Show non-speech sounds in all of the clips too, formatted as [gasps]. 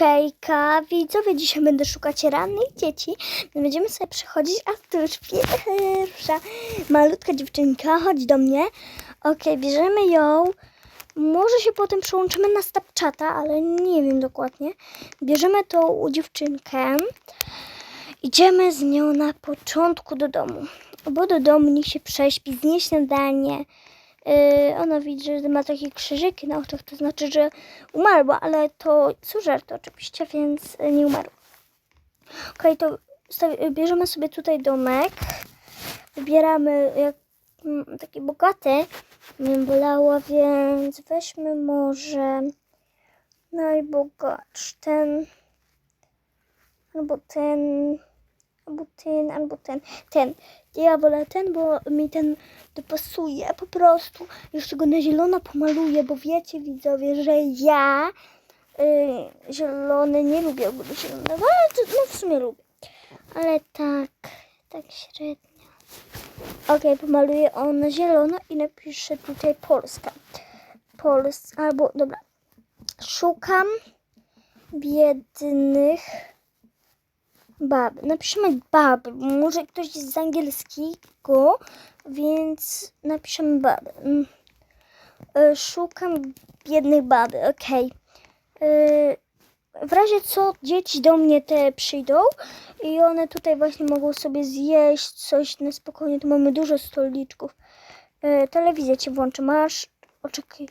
Hejka, widzowie, dzisiaj będę szukać rannych dzieci. Będziemy sobie przychodzić, a tu już pierwsza malutka dziewczynka, chodź do mnie. Okej, bierzemy ją. Może się potem przełączymy na Snapchata, ale nie wiem dokładnie. Bierzemy tą dziewczynkę. Idziemy z nią na początku do domu. Bo do domu niech się prześpi, znieść śniadanie. Yy, ona widzi, że ma takie krzyżyki na oczach, to znaczy, że umarła, ale to są żarty oczywiście, więc yy, nie umarła. Okej, to stawi- bierzemy sobie tutaj domek. Wybieramy jak, mm, taki bogaty. Mnie bolało, więc weźmy może najbogatszy ten albo ten albo ten, albo ten, ten. Ja wolę ten, bo mi ten dopasuje po prostu. Jeszcze go na zielono pomaluję, bo wiecie widzowie, że ja y, zielony nie lubię ogólnie zielonego, ale to, no w sumie lubię. Ale tak, tak średnio. Okej, pomaluję on na zielono i napiszę tutaj Polska. Pols, albo dobra. Szukam biednych bab. Napiszemy bab. Może ktoś z angielskiego, więc napiszemy bab. Mm. E, Szukam biednych baby. Okej. E, W razie co dzieci do mnie te przyjdą i one tutaj właśnie mogą sobie zjeść coś na spokojnie. Tu mamy dużo stoliczków. E, Telewizję ci włączę. Masz. Oczekaj.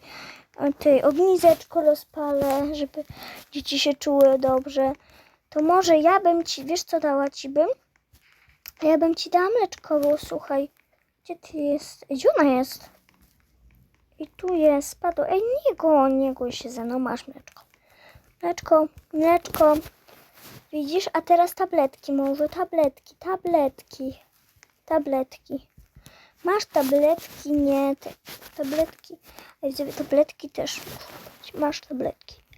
A Ty ognizzeczko rozpalę, żeby dzieci się czuły dobrze to może ja bym ci, wiesz co dała ci bym? Ja bym ci dała mleczko, bo słuchaj, gdzie ty jest? Gdzie jest? I tu jest, spadło. Ej, nie go, nie go się ze mną, masz mleczko. Mleczko, mleczko. Widzisz? A teraz tabletki może, tabletki, tabletki, tabletki. Masz tabletki? Nie, te tabletki. Tabletki też. Masz tabletki.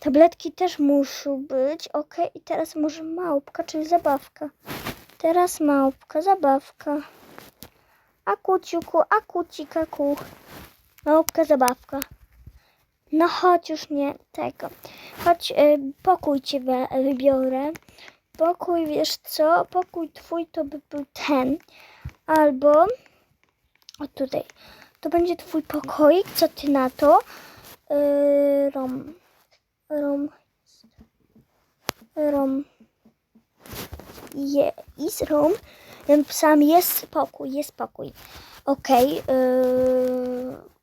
Tabletki też muszą być. Ok, i teraz może małpka, czyli zabawka. Teraz małpka, zabawka. A kuciuku, a kucikaku. Małpka, zabawka. No chodź już nie tego. Chodź, y, pokój cię wybiorę. Pokój, wiesz co? Pokój twój to by był ten. Albo, o tutaj, to będzie twój pokoik. Co ty na to? Yy, rom. Rom. Rom. Je, is rom. Sam jest spokój, jest spokój. Okej. Yy,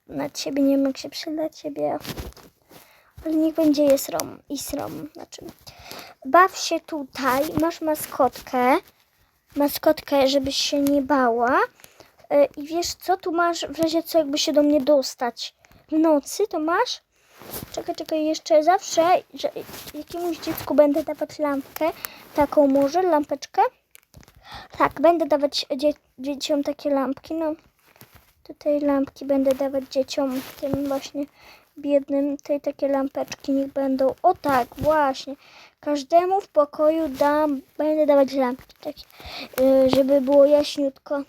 na ciebie nie jak się przyda ciebie. Ale niech będzie jest rom. Is rom. Znaczy. Baw się tutaj. Masz maskotkę. Maskotkę, żebyś się nie bała. Yy, I wiesz co? Tu masz w razie co jakby się do mnie dostać. W nocy to masz Czekaj, czekaj, jeszcze zawsze, że jakiemuś dziecku będę dawać lampkę, taką może, lampeczkę. Tak, będę dawać dzie dzieciom takie lampki, no. Tutaj lampki będę dawać dzieciom, tym właśnie biednym, tej takie lampeczki niech będą. O tak, właśnie. Każdemu w pokoju dam, będę dawać lampki takie, yy, żeby było jaśniutko.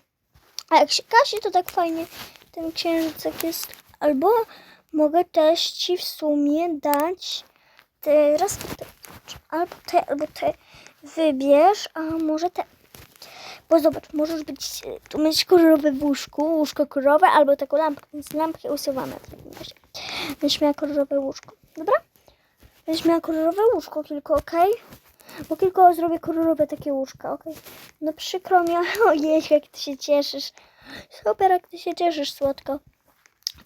A jak się gasi, to tak fajnie ten księżycek jest. Albo mogę też ci w sumie dać teraz te, albo te, albo te wybierz, a może te. Bo zobacz, możesz być, tu mieć kolorowe w łóżku, łóżko kolorowe, albo taką lampkę, więc lampkę usuwamy w takim razie. Będziesz miała kolorowe łóżko, dobra? Będziesz miała kolorowe łóżko tylko, ok? Bo tylko zrobię kolorowe takie łóżka, ok? No przykro mi, [laughs] ojej, jak ty się cieszysz. Super, jak ty się cieszysz, słodko.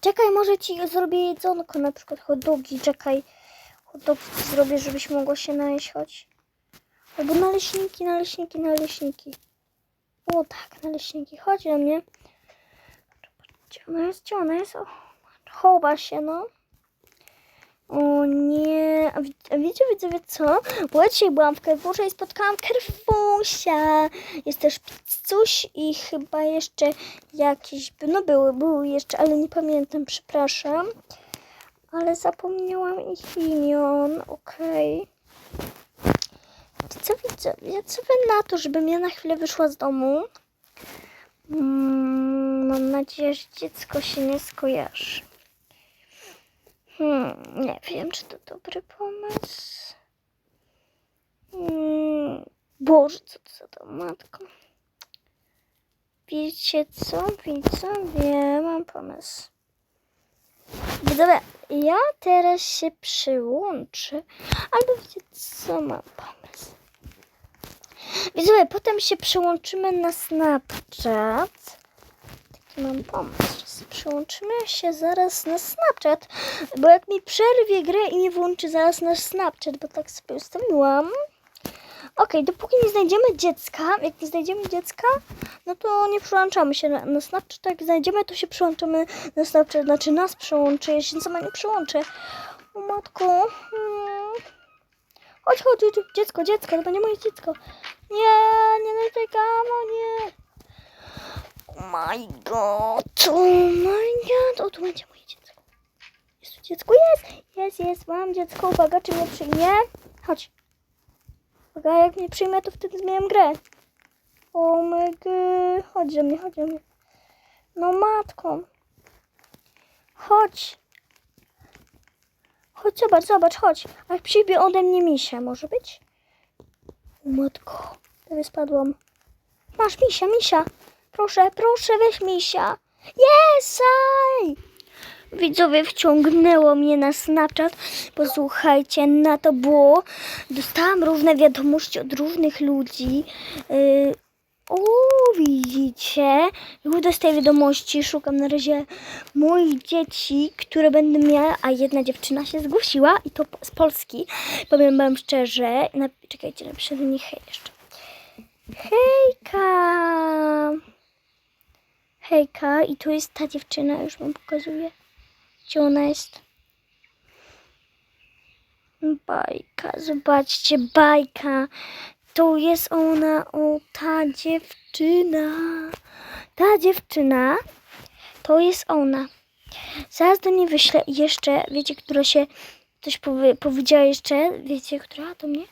Czekaj, może ci zrobię jedzonko, na przykład hot dogi, czekaj. Hot dogi ci zrobię, żebyś mogła się najeść, chodź. Albo naleśniki, naleśniki, naleśniki. O tak, naleśniki, chodź do mnie. Gdzie ona jest, gdzie ona jest? O, chowa się, no. O nie, a, wi- a wiecie widzowie co? Bo ja dzisiaj byłam w Carrefourze i spotkałam Kerfusia. Jest też pizzuś i chyba jeszcze jakieś, no były, były jeszcze, ale nie pamiętam, przepraszam. Ale zapomniałam ich imion, okej. Co widzowie, co wy na to, żebym ja na chwilę wyszła z domu? Mm, mam nadzieję, że dziecko się nie skojarzy. Hmm, nie wiem, czy to dobry pomysł. Hmm, Boże, co to za to matko. Wiecie co, widzę, wiem, mam pomysł. Dobra, ja teraz się przyłączę, albo wiecie co, mam pomysł. Widzowie, potem się przyłączymy na Snapchat. Mam pomysł. że Przyłączymy się zaraz na Snapchat, bo jak mi przerwie grę i nie włączy zaraz nasz Snapchat, bo tak sobie ustawiłam. Okej, dopóki nie znajdziemy dziecka, jak nie znajdziemy dziecka, no to nie przyłączamy się na, na Snapchat. Jak znajdziemy, to się przyłączymy na Snapchat. Znaczy nas przyłączy, ja się sama nie przyłączę. O matko. Hmm. Chodź, chodź, dziecko, dziecko, to będzie moje dziecko. Nie, nie dotykam, o nie. Oh my god, oh my god. O, tu będzie moje dziecko. Jest tu dziecko, jest, jest, jest, mam dziecko. Uwaga, czy mnie przyjmie? Chodź. Uwaga, jak mnie przyjmie, to wtedy zmieniam grę. O my god, chodź do mnie, chodź do mnie. No matko. Chodź. Chodź, zobacz, zobacz, chodź. A przyjmie ode mnie misia, może być? O matko, prawie spadłam. Masz misia, misia. Proszę, proszę, weź misia. Jesaj! Widzowie wciągnęło mnie na Snapchat. Posłuchajcie, na to było. Dostałam różne wiadomości od różnych ludzi. Yy, o, widzicie? Już dostaję wiadomości. Szukam na razie moich dzieci, które będę miała. A jedna dziewczyna się zgłosiła i to z Polski. Powiem wam szczerze. Na, czekajcie, napiszę do nich hej jeszcze. Hejka! Hejka, i tu jest ta dziewczyna, już wam pokazuję. Gdzie ona jest? Bajka, zobaczcie, bajka. Tu jest ona, o ta dziewczyna. Ta dziewczyna, to jest ona. Zaraz do niej wyślę jeszcze, wiecie, która się coś powie, powiedziała jeszcze, wiecie, która do mnie?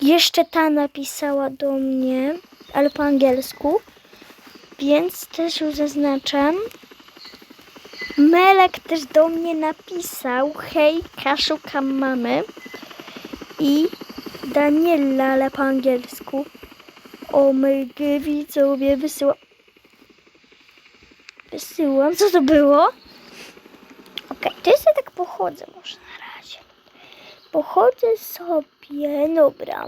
Jeszcze ta napisała do mnie, ale po angielsku, więc też już zaznaczam. Melek też do mnie napisał, hejka, szukam mamy. I Daniela, ale po angielsku. O my widzowie, wysyłam. Wysyłam, co to było? Okej, to jest ja tak pochodzę może na razie. Pochodzę sobie, dobra.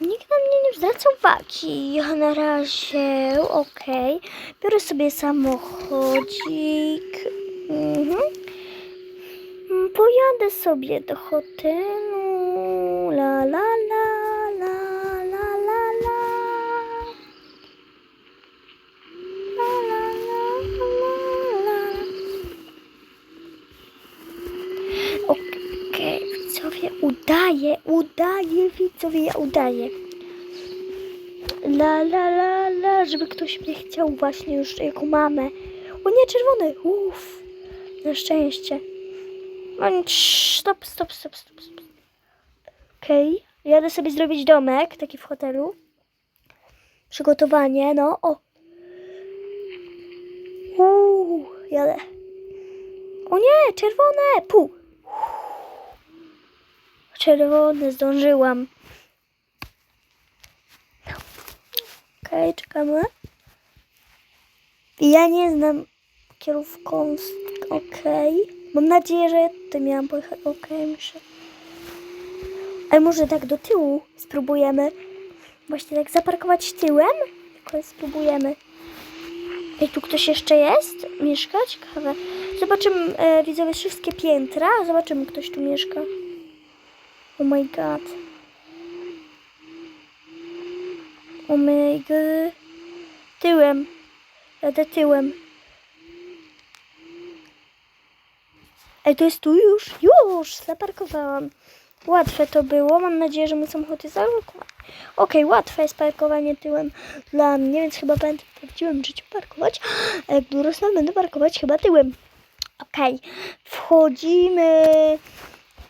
Nikt na mnie nie zwraca uwagi. Na razie, okej. Biorę sobie samochodzik. Mhm. Mm, Pojadę sobie do hotelu. La la la udaję, udaję, widzowie, ja udaję. La la la la, żeby ktoś mnie chciał właśnie już jako mamę. O nie, czerwony, uff, na szczęście. No, stop, stop, stop, stop, stop. Okej, jadę sobie zrobić domek, taki w hotelu. Przygotowanie, no, o. Uuu, jadę. O nie, czerwone, pół. Czerwone, zdążyłam. Okej, czekamy. Ja nie znam kierówką. Okej. Mam nadzieję, że ty miałam pojechać. Okej, muszę. Ale może tak do tyłu spróbujemy. Właśnie tak zaparkować tyłem. Tylko spróbujemy. Ej, tu ktoś jeszcze jest? Mieszka? Ciekawe. Zobaczymy, e, widzowie, wszystkie piętra. Zobaczymy, ktoś tu mieszka. Oh my god. Oh my god. Tyłem. Jadę tyłem. Ej, to jest tu już? Już! Zaparkowałam. Łatwe to było. Mam nadzieję, że mój samochód jest zablokowany. Okej, łatwe jest parkowanie tyłem dla mnie, więc chyba będę w prawdziwym życiu parkować. A jak dorosnę, będę parkować chyba tyłem. Okej, wchodzimy.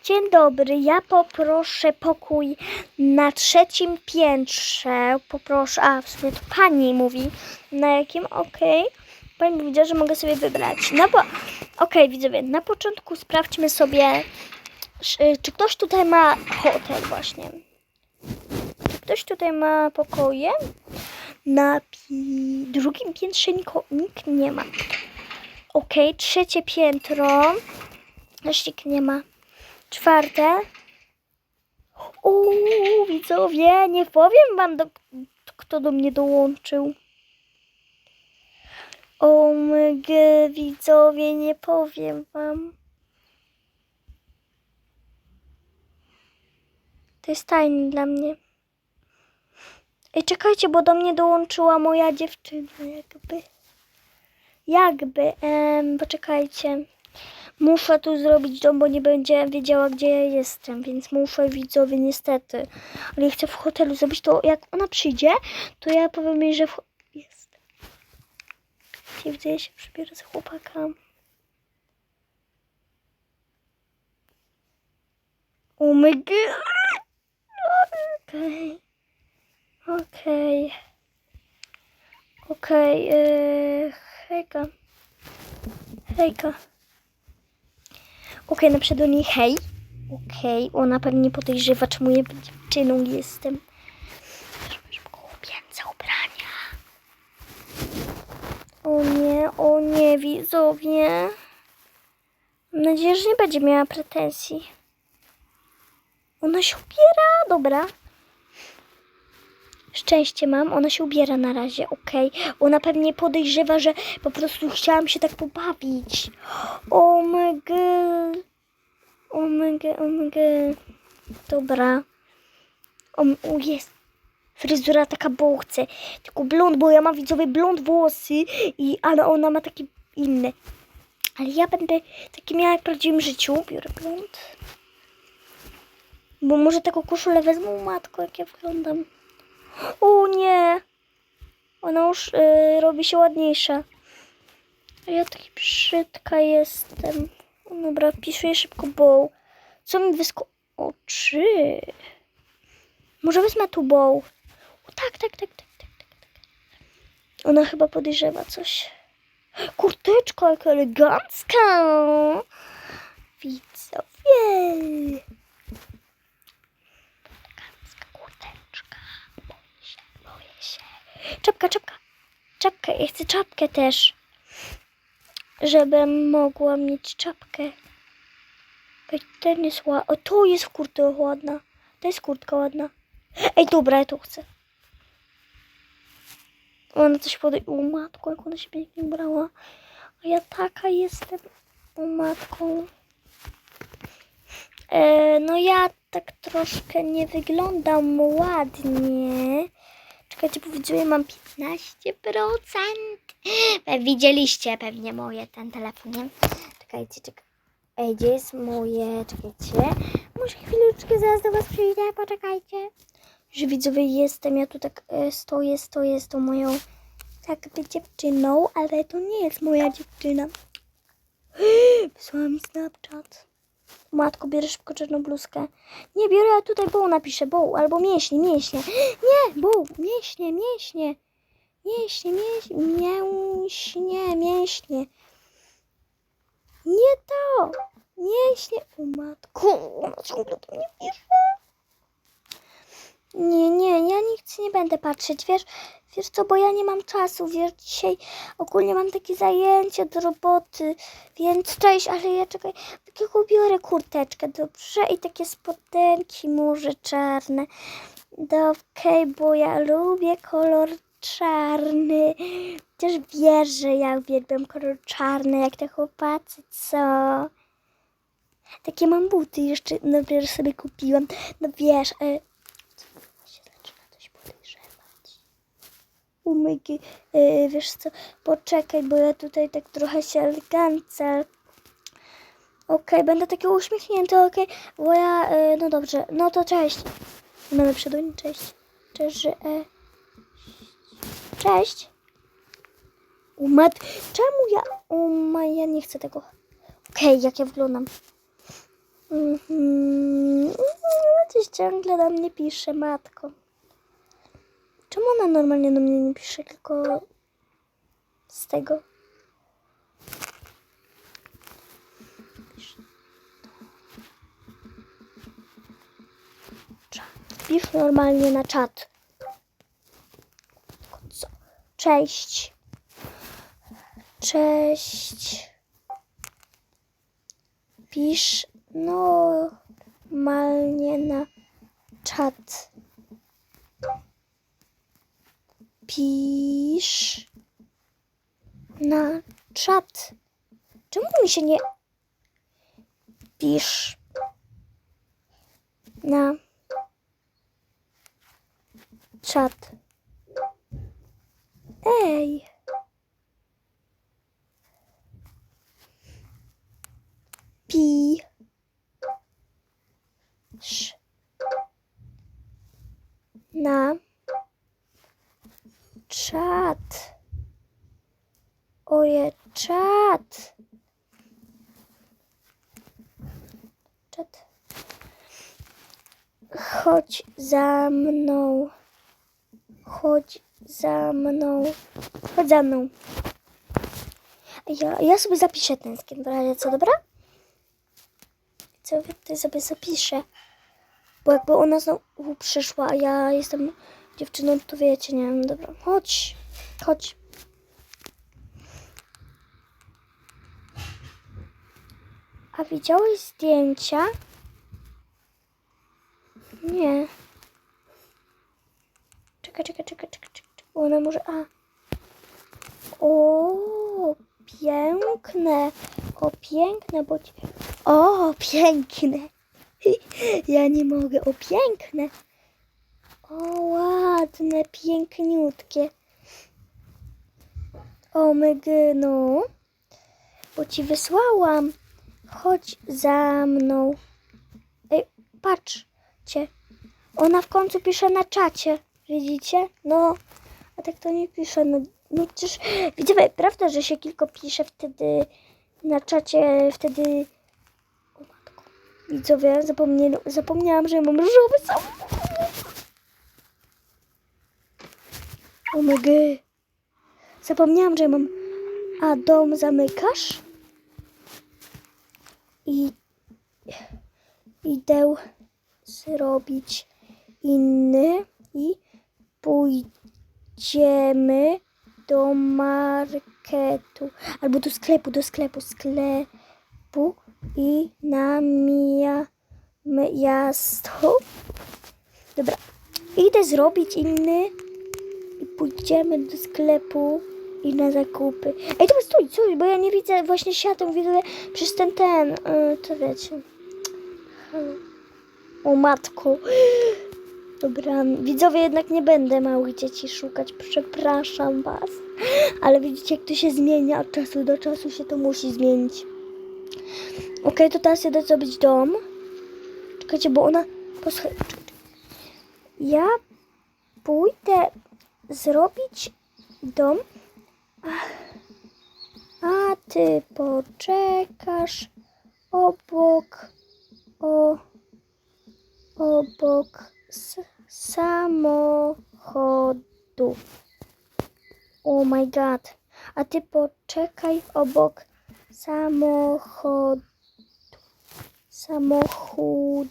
Dzień dobry, ja poproszę pokój na trzecim piętrze. Poproszę, a w sumie to pani mówi, na jakim, okej. Pani powiedziała, że mogę sobie wybrać. No bo, okej, widzowie, na początku sprawdźmy sobie, czy, czy ktoś tutaj ma hotel właśnie. ktoś tutaj ma pokoje? Na pi- drugim piętrze nikt nie ma. Okej, trzecie piętro. Też nikt nie ma. Czwarte. Uuu, widzowie, nie powiem wam, do, kto do mnie dołączył. O mg, widzowie, nie powiem wam. To jest tajne dla mnie. Ej, czekajcie, bo do mnie dołączyła moja dziewczyna, jakby. Jakby, em, poczekajcie. Muszę tu zrobić dom, bo nie będzie wiedziała, gdzie ja jestem, więc muszę widzowie niestety. Ale ja chcę w hotelu zrobić to, jak ona przyjdzie, to ja powiem jej, że w... jest. Gdzie widzę, ja się przybiorę z chłopaka. Oh my god. Okej. Okej. Okej. Okay. Hejka. Hejka. Okej, napiszę do niej hej. Okej, ona pewnie podejrzewa, czemu ja dziewczyną jestem. Szybko chłopięce ubrania. O nie, o nie, widzowie. Mam nadzieję, że nie będzie miała pretensji. Ona się ubiera, dobra. Szczęście mam, ona się ubiera na razie, okej. Ona pewnie podejrzewa, że po prostu chciałam się tak pobawić. O my god. O my god, o my god. Dobra. O, o jest. Fryzura taka bo chcę. Tylko blond, bo ja mam widzowie blond włosy, i, ale ona ma takie inne. Ale ja będę taki miała jak w prawdziwym życiu. Biorę blond. Bo może taką koszulę wezmą, matko, jak ja wyglądam. O nie! Ona już y, robi się ładniejsza. Ja taki brzydka jestem. Dobra, pisuję szybko bow. Co mi wysko... Oczy. Może wezmę tu bow. O, tak, tak, tak, tak, tak, tak, tak. Ona chyba podejrzewa coś. Kurteczka, jak elegancka. Widzowie. Elegancka kurteczka. Boję się, boję się. Czapka, czapka. Czapkę, ja chcę czapkę też. Żebym mogła mieć czapkę. Ej, ten jest ładny. O, to jest kurtka ładna. To jest kurtka ładna. Ej, dobra, ja to chcę. Ona coś podej... O matko, jak ona się pięknie brała. A ja taka jestem. O matką. E, no ja tak troszkę nie wyglądam ładnie. Czekajcie, bo widzowie mam 15%. E, Widzieliście pewnie moje ten telefon, nie? Czekajcie, czekajcie. Ej, gdzie jest moje? Czekajcie. Może chwileczkę zaraz do was przyjdę, poczekajcie. Że widzowie jestem, ja tu tak e, stoję, stoję z tą moją jakby dziewczyną, ale to nie jest moja dziewczyna. [gasps] Wysłała mi Snapchat. Matko, bierę szybko czarną bluzkę. Nie, biorę, ja tutaj boł napiszę, boł, albo mięśnie, mięśnie. Nie, boł, mięśnie, mięśnie. Mięśnie, mięśnie, mięśnie, mięśnie. Nie to, mięśnie. O matko, ona ciągle do mnie pisze. Nie, nie, ja nic nie będę patrzeć, wiesz, wiesz co, bo ja nie mam czasu, wiesz, dzisiaj ogólnie mam takie zajęcie do roboty, więc cześć, ale ja czekaj, takiego biorę kurteczkę, dobrze, i takie spodenki może czarne, okej, bo ja lubię kolor czarny, też wiesz, że ja uwielbiam kolor czarny, jak te chłopacy, co? Takie mam buty jeszcze, no wiesz, sobie kupiłam, no wiesz, e, się zaczyna coś podejrzewać. Umyki, yy, wiesz co, poczekaj, bo ja tutaj tak trochę się elegancę. Okej, będę taki uśmiechnięty, okej, bo ja, yy, no dobrze, no to cześć. Mamy przedłużenie, cześć. Cześć, że, e... Cześć. Umat, czemu ja, o ma, ja nie chcę tego. Okej, jak ja wyglądam. Mhm. Coś ciągle do mnie pisze, matko. Czemu ona normalnie do mnie nie pisze, tylko z tego? Wpisz normalnie na czat. Co? Cześć. Cześć. Pisz normalnie na czat. Pisz na czat. Czemu mi się nie pisz na czat? Ej. Za mną. Chodź za mną. Ja, ja sobie zapiszę ten skin, w razie co, dobra? Co ty sobie zapiszę? Bo jakby ona znowu przyszła, a ja jestem dziewczyną, to wiecie, nie wiem, dobra. Chodź, chodź. A widziałeś zdjęcia? Nie. Czekaj, czekaj, czekaj, czekaj, czekaj. Ona może. A. O, piękne. O, piękne, bo. ci- O, piękne. [laughs] Ja nie mogę. O, piękne. O, ładne, piękniutkie. O, mygynu. Bo ci wysłałam. Chodź za mną. Ej, patrzcie. Ona w końcu pisze na czacie. Widzicie? No, a tak to nie pisze. No, no przecież, widzicie, prawda, że się kilka pisze wtedy na czacie, wtedy... O matko. Widzowie, zapomnie, zapomniałam, że mam różowy samochód. O. Zapomniałam, że mam... A dom zamykasz? I idę zrobić inny i pójdziemy do marketu albo do sklepu, do sklepu, sklepu i na mia, miasto. Dobra, idę zrobić inny i pójdziemy do sklepu i na zakupy. Ej, dobra, stój, stój, bo ja nie widzę właśnie światła, widzę przez ten, ten, yy, to wiecie. O matko. Dobra, widzowie, jednak nie będę małych dzieci szukać, przepraszam was. Ale widzicie, jak to się zmienia od czasu do czasu, się to musi zmienić. Okej, to teraz idę zrobić dom. Czekajcie, bo ona... Posłuchaj. Ja pójdę zrobić dom, a ty poczekasz obok, o, obok s- samochodu. Oh my god. A ty poczekaj obok samochodu. Samochód.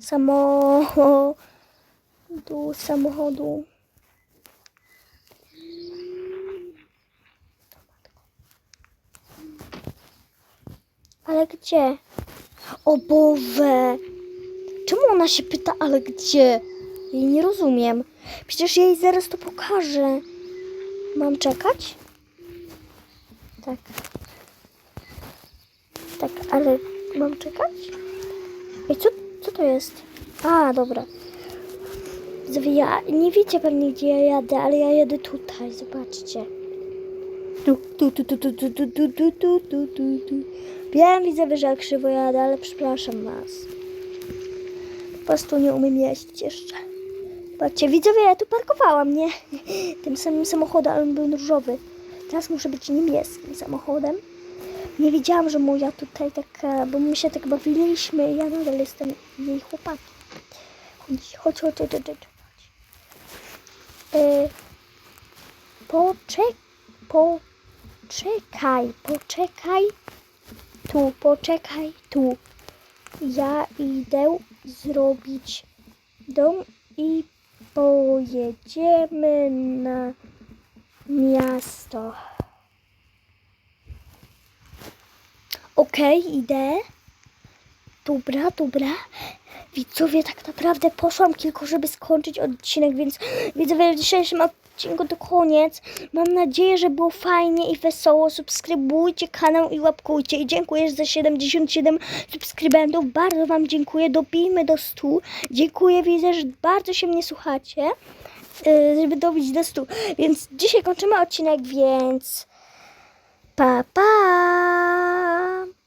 Samochodu. Samochodu. Ale gdzie? O Boże! Czemu ona się pyta, ale gdzie? Jej nie rozumiem. Przecież jej zaraz to pokażę. Mam czekać? Tak. Tak, ale mam czekać? Ej, co, co to jest? A, dobra. Ja nie wiecie pewnie, gdzie ja jadę, ale ja jadę tutaj, zobaczcie. Tu, tu, tu, tu, tu, tu, tu, tu, tu, tu, tu, tu, tu. Wiem, widzowie, że krzywo jadę, ale przepraszam was. Po prostu nie umiem jeździć jeszcze. Patrzcie, widzowie, ja tu parkowałam, nie? [laughs] Tym samym samochodem, ale on był różowy. Teraz muszę być niebieskim samochodem. Nie wiedziałam, że moja tutaj taka, bo my się tak bawiliśmy, ja nadal jestem jej chłopakiem. Chodź, chodź, chodź, chodź, chodź. chodź. E, poczek, poczekaj, poczekaj tu, poczekaj tu. Ja idę zrobić dom i pojedziemy na miasto. Okej, idę. Dobra, dobra. Widzowie, tak naprawdę poszłam tylko, żeby skończyć odcinek, więc widzowie, w dzisiejszym odcinku to koniec. Mam nadzieję, że było fajnie i wesoło. Subskrybujcie kanał i łapkujcie. I dziękuję za 77 subskrybentów. Bardzo Wam dziękuję. Dobijmy do 100. Dziękuję, widzę, że bardzo się mnie słuchacie, yy, żeby dobić do 100. Więc dzisiaj kończymy odcinek, więc pa, pa!